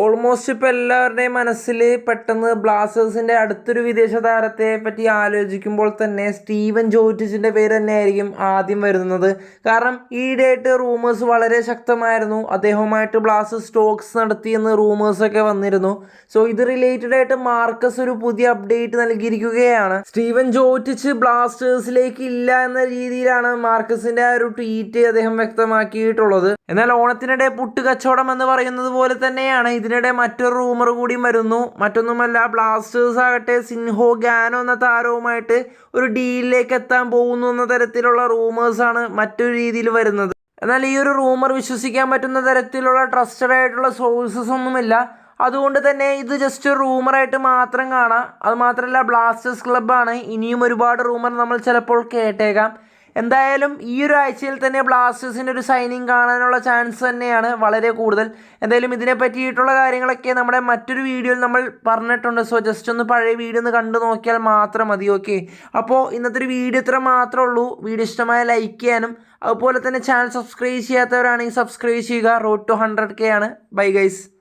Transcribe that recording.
Almost ഇപ്പോൾ എല്ലാവരുടെയും മനസ്സിൽ പെട്ടെന്ന് ബ്ലാസ്റ്റേഴ്സിന്റെ അടുത്തൊരു വിദേശ താരത്തെ പറ്റി ആലോചിക്കുമ്പോൾ തന്നെ സ്റ്റീവൻ ജോറ്റിച്ചിന്റെ പേര് തന്നെയായിരിക്കും ആദ്യം വരുന്നത്. കാരണം ഈയിടെയായിട്ട് റൂമേഴ്സ് വളരെ ശക്തമായിരുന്നു. അദ്ദേഹവുമായിട്ട് ബ്ലാസ്റ്റേഴ്സ് സ്റ്റോക്സ് നടത്തിയെന്ന് റൂമേഴ്സൊക്കെ വന്നിരുന്നു. സോ ഇത് റിലേറ്റഡ് ആയിട്ട് മാർക്കസ് ഒരു പുതിയ അപ്ഡേറ്റ് നൽകിയിരിക്കുകയാണ്. സ്റ്റീവൻ ജോറ്റിച്ച് ബ്ലാസ്റ്റേഴ്സിലേക്ക് ഇല്ല എന്ന രീതിയിലാണ് മാർക്കസിന്റെ ആ ഒരു ട്വീറ്റ് അദ്ദേഹം വ്യക്തമാക്കിയിട്ടുള്ളത്. എന്നാൽ ഓണത്തിനിടെ പുട്ട് കച്ചവടം എന്ന് പറയുന്നത് പോലെ തന്നെയാണ് ഇതിനിടെ മറ്റൊരു റൂമർ കൂടി വരുന്നു. മറ്റൊന്നുമല്ല ബ്ലാസ്റ്റേഴ്സ് ആകട്ടെ സിൻഹോ ഗാനോ എന്ന താരവുമായിട്ട് ഒരു ഡീലിലേക്ക് എത്താൻ പോകുന്നു എന്ന തരത്തിലുള്ള റൂമേഴ്സാണ് മറ്റൊരു രീതിയിൽ വരുന്നത്. എന്നാൽ ഈ ഒരു റൂമർ വിശ്വസിക്കാൻ പറ്റുന്ന തരത്തിലുള്ള ട്രസ്റ്റഡ് ആയിട്ടുള്ള സോഴ്സസ് ഒന്നുമില്ല. അതുകൊണ്ട് തന്നെ ഇത് ജസ്റ്റ് ഒരു റൂമറായിട്ട് മാത്രം കാണാം. അതുമാത്രമല്ല ബ്ലാസ്റ്റേഴ്സ് ക്ലബ്ബാണ് ഇനിയും ഒരുപാട് റൂമർ നമ്മൾ ചിലപ്പോൾ കേട്ടേക്കാം. എന്തായാലും ഈ ഒരു ആഴ്ചയിൽ തന്നെ ബ്ലാസ്റ്റേഴ്സിന്റെ ഒരു സൈനിങ് കാണാനുള്ള ചാൻസ് തന്നെയാണ് വളരെ കൂടുതൽ. എന്തായാലും ഇതിനെ പറ്റിയിട്ടുള്ള കാര്യങ്ങളൊക്കെ നമ്മുടെ മറ്റൊരു വീഡിയോയിൽ നമ്മൾ പറഞ്ഞിട്ടുണ്ട്. സോ ജസ്റ്റ് ഒന്ന് പഴയ വീഡിയോ ഒന്ന് കണ്ടു നോക്കിയാൽ മാത്രം മതി ഓക്കെ അപ്പോൾ ഇന്നത്തെ ഒരു വീഡിയോ ഇത്ര മാത്രമേ ഉള്ളൂ. വീഡിയോ ഇഷ്ടമായ ലൈക്ക് ചെയ്യാനും അതുപോലെ തന്നെ ചാനൽ സബ്സ്ക്രൈബ് ചെയ്യാത്തവരാണെങ്കിൽ സബ്സ്ക്രൈബ് ചെയ്യുക. റോഡ് ടു ഹൺഡ്രഡ് കെ ആണ്. Bye guys